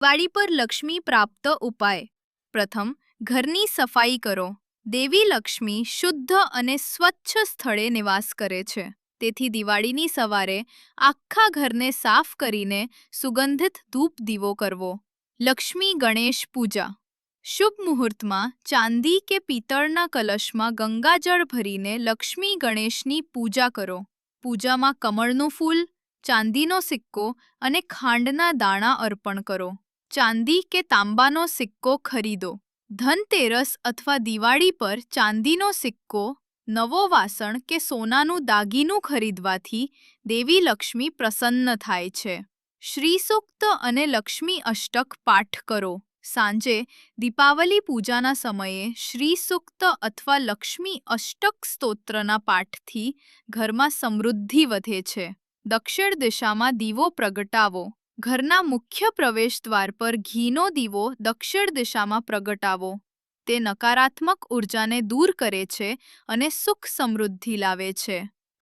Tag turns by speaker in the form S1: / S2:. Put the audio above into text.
S1: દિવાળી પર લક્ષ્મી પ્રાપ્ત ઉપાય. પ્રથમ, ઘરની સફાઈ કરો. દેવી લક્ષ્મી શુદ્ધ અને સ્વચ્છ સ્થળે નિવાસ કરે છે. તેથી દિવાળીની સવારે આખા ઘરને સાફ કરીને સુગંધિત ધૂપ દીવો કરવો. લક્ષ્મી ગણેશ પૂજા. શુભ મુહૂર્તમાં ચાંદી કે પિત્તળના કલશમાં ગંગાજળ ભરીને લક્ષ્મી ગણેશની પૂજા કરો. પૂજામાં કમળનું ફૂલ, ચાંદીનો સિક્કો અને ખાંડના દાણા અર્પણ કરો. ચાંદી કે તાંબાનો સિક્કો ખરીદો. ધનતેરસ અથવા દિવાળી પર ચાંદીનો સિક્કો, નવો વાસણ કે સોનાનું દાગીનું ખરીદવાથી દેવી લક્ષ્મી પ્રસન્ન થાય છે. શ્રી સૂક્ત અને લક્ષ્મી અષ્ટક પાઠ કરો. સાંજે દીપાવલી પૂજાના સમયે શ્રી સૂક્ત અથવા લક્ષ્મી અષ્ટક સ્તોત્રના પાઠથી ઘરમાં સમૃદ્ધિ વધે છે. દક્ષિણ દિશામાં દીવો પ્રગટાવો. ઘરના મુખ્ય પ્રવેશદ્વાર પર ઘીનો દીવો દક્ષિણ દિશામાં પ્રગટાવો. તે નકારાત્મક ઉર્જાને દૂર કરે છે અને સુખ સમૃદ્ધિ લાવે છે.